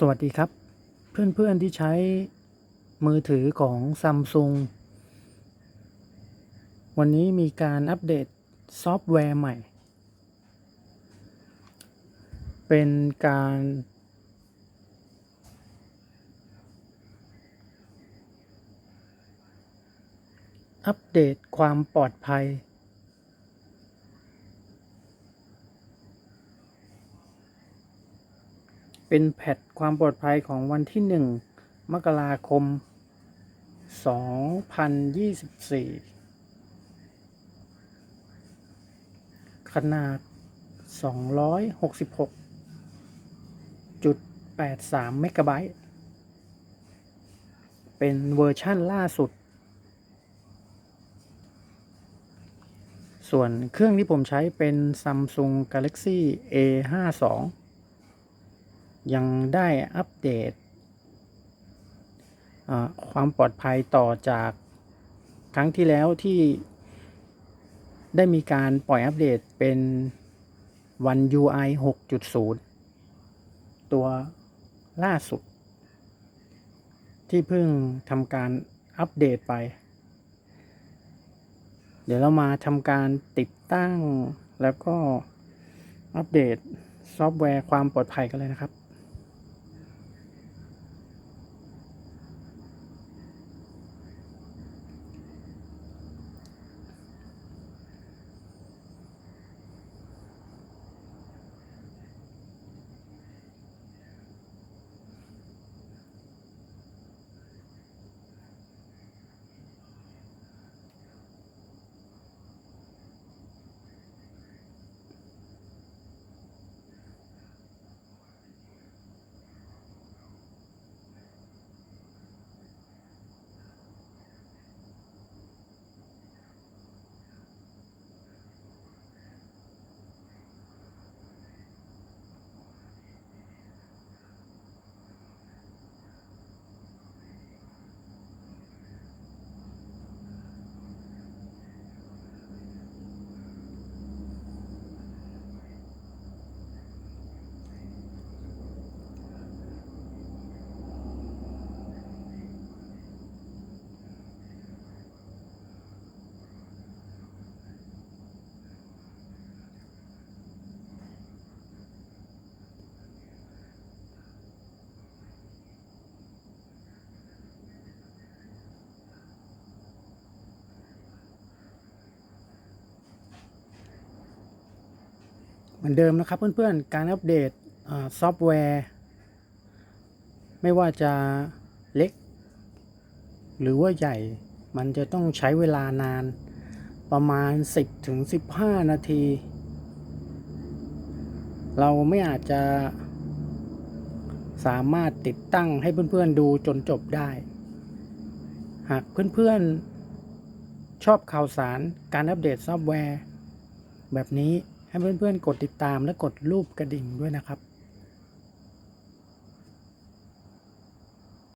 สวัสดีครับ เพื่อนๆที่ใช้มือถือของซัมซุงวันนี้มีการอัปเดตซอฟต์แวร์ใหม่ เป็นการ อัปเดตความปลอดภัย เป็นแพทความปลอดภัยของวันที่ 1 มกราคม 2024 ขนาด 266.83 เมกะไบต์ เป็นเวอร์ชั่นล่าสุด ส่วนเครื่องที่ผมใช้เป็น Samsung Galaxy A52 ยังได้อัปเดต ความปลอดภัยต่อจากครั้งที่แล้วที่ได้มีการปล่อยอัปเดตเป็น One UI 6.0 ตัวล่าสุด ที่เพิ่งทำการอัปเดตไป เดี๋ยวเรามาทำการติดตั้งแล้วก็อัปเดตซอฟต์แวร์ความปลอดภัยกันเลยนะครับ มือนเดิมนะครับเพื่อนๆ การอัปเดตซอฟต์แวร์ ไม่ว่าจะเล็ก หรือว่าใหญ่มันจะต้องใช้เวลานานประมาณ 10ถึง15 นาที เราไม่อาจจะสามารถติดตั้งให้เพื่อนๆดูจนจบได้ หากเพื่อนๆ ชอบข่าวสารการอัปเดตซอฟต์แวร์ แบบนี้ ให้เพื่อนๆกดติดตามและกดรูปกระดิ่งด้วยนะครับ